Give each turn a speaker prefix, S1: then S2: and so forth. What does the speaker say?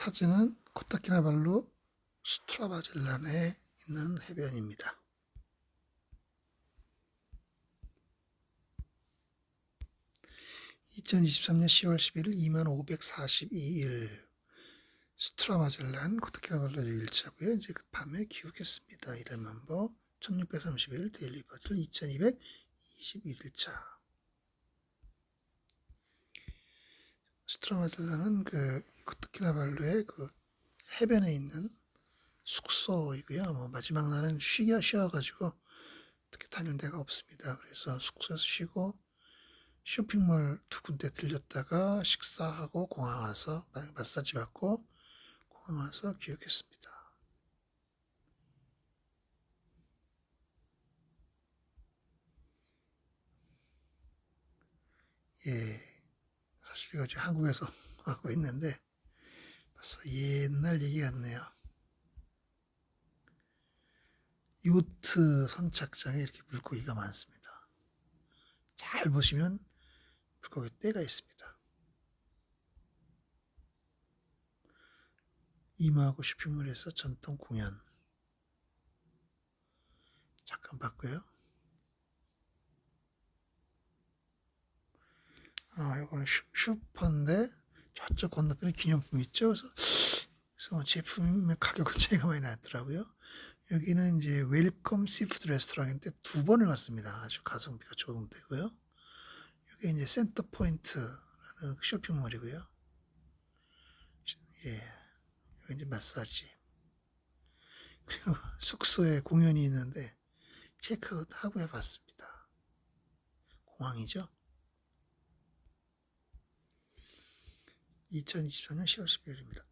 S1: 사진은 코타키나발루 스트라바질란에 있는 해변입니다. (2023년 10월 11일) (2542일) 스트라마젤란 코타키나발루 일차고요. 이제 그 밤에 귀국했습니다. 이달 만보 1631 데일리 버틀 2221일차 스트라마젤란은 그 코타키나발루의 그 해변에 있는 숙소이고요. 뭐 마지막 날은 쉬게 쉬어가지고 어떻게 다닐 데가 없습니다. 그래서 숙소에서 쉬고 쇼핑몰 두 군데 들렸다가 식사하고 공항 와서 마사지 받고 공항 와서 귀국했습니다. 예, 사실 이거 지금 한국에서 하고 있는데 벌써 옛날 얘기 같네요. 요트 선착장에 이렇게 물고기가 많습니다. 잘 보시면 물고기 떼가 있습니다. 이마하고 쇼핑몰에서 전통 공연 잠깐 봤고요. 아, 이거는 슈, 슈퍼인데 저쪽 건너편에 기념품 있죠. 그래서, 그래서 뭐 제품의 가격은 차이가 많이 나더라고요. 여기는 이제 웰컴 시푸드 레스토랑인데 두 번을 갔습니다. 아주 가성비가 좋은 데고요. 여기 이제 센터 포인트라는 쇼핑몰이고요. 예, 여기 이제 마사지. 그리고 숙소에 공연이 있는데 체크아웃 하고 해봤습니다. 공항이죠. 2024년 10월 11일입니다.